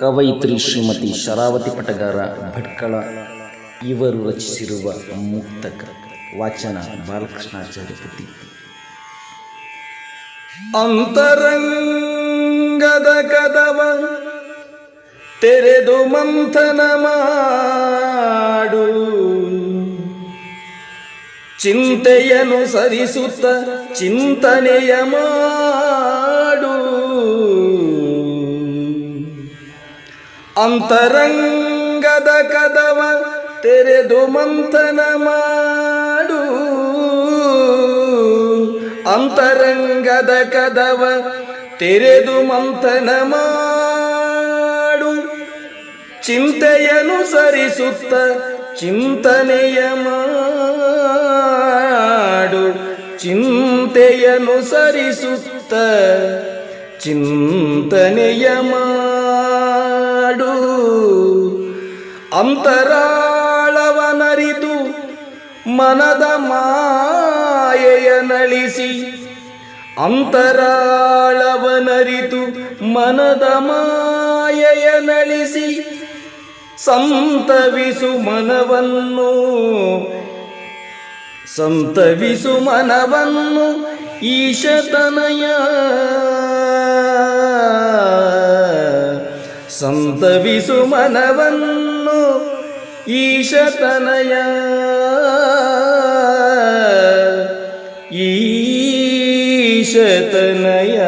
ಕವಯಿತ್ರಿ ಶ್ರೀಮತಿ ಶರಾವತಿ ಪಟಗಾರ ಭಟ್ಕಳ, ಇವರು ರಚಿಸಿರುವ ಮುಕ್ತಕ ವಾಚನ ಬಾಲಕೃಷ್ಣಾಚಾರ್ಯ ಪತಿ ಅಂತರಂಗದ ಕದವ ತೆರೆದು ಮಂಥನ ಮಾಡು. ಚಿಂತೆಯನ್ನು ಸರಿಸುತ್ತ ಚಿಂತನೆಯ ಮಾಡು. ಅಂತರಂಗದ ಕದವ ತೆರೆದು ಮಂಥನ ಮಾಡು. ಅಂತರಂಗದ ಕದವ ತೆರೆದು ಮಂಥನ ಮಾಡು. ಚಿಂತೆಯನ್ನು ಸರಿಸುತ್ತ ಚಿಂತನೆಯ ಮಾಡು. ಚಿಂತೆಯನ್ನು ಸರಿಸುತ್ತ ಚಿಂತನೆಯ ಮಾಡು. ಅಂತರಾಳವನರಿತು ಮನದ ಮಾಯೆಯ ನಳಿಸಿ. ಅಂತರಾಳವನರಿತು ಮನದ ಮಾಯೆಯ ನಳಿಸಿ. ಸಂತವಿಸು ಮನವನ್ನು. ಸಂತವಿಸು ಮನವನ್ನು ಈಶತನಯ. ಸಂತವಿಸು ಮನವನ್ನು ಈಶತನಯ. ಈಶತನಯ.